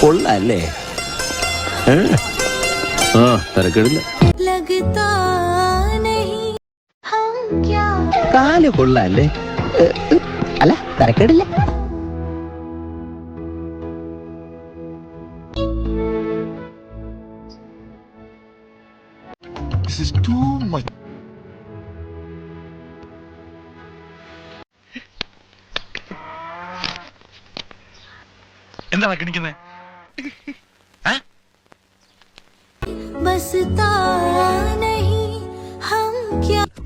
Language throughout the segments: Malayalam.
കൊള്ളല്ലേ? ആ തിരക്കിടില്ല. കാൽ കൊള്ളല്ലേ? അല്ല തിരക്കിടില്ല. This is too much. എന്താ കിണിക്കുന്നേ?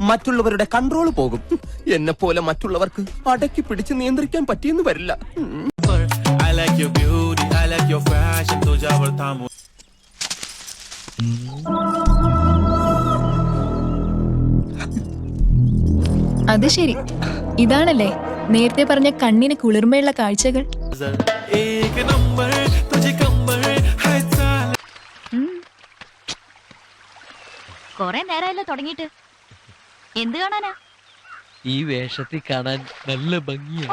മറ്റുള്ളവരുടെ കൺട്രോൾ പോകും. എന്നെ പോലെ മറ്റുള്ളവർക്ക് അടക്കി പിടിച്ച് നിയന്ത്രിക്കാൻ പറ്റിയെന്ന് വരില്ല. അത് ശരി. ഇതാണല്ലേ നേരത്തെ പറഞ്ഞ കണ്ണിന് കുളിർമയുള്ള കാഴ്ചകൾ? കൊറേ നേരമല്ലോ തുടങ്ങിട്ട് എന്ത് കാണാനാ? ഈ വേഷത്തിൽ കാണാൻ നല്ല ഭംഗിയാ.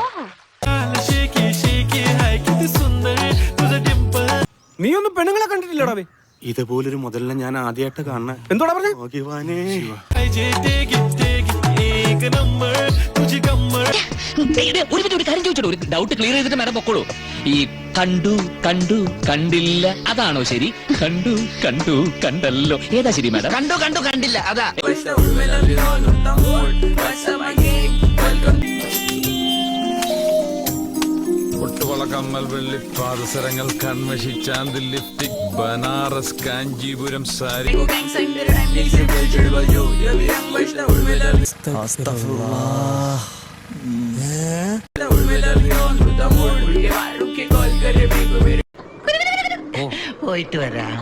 നീ ഒന്നും പെണ്ണുങ്ങളെ കണ്ടിട്ടില്ലടാ ഇതുപോലൊരു മുതലിനെ ഞാൻ ആദ്യമായിട്ട് കാണണേ എന്തോടാ പറഞ്ഞു? ഒരു മിനിറ്റ് ഒരു ഒരു ഡൗട്ട് ക്ലിയർ ചെയ്തിട്ട് മാഡം പൊക്കോളൂ. ഈ കണ്ടു കണ്ടു കണ്ടില്ല. അതാണോ ശരി? കണ്ടു കണ്ടു കണ്ടല്ലോ. ഏതാ ശരി മാഡം? കണ്ടു കണ്ടു കണ്ടില്ല. അതാ. പൊട്ടുവള വെള്ളി പാദസരങ്ങൾ കൺമഷി ലിപ്റ്റിക് ബനാറസ് കാഞ്ചീപുരം സാരി. പോയിട്ട് വരാം.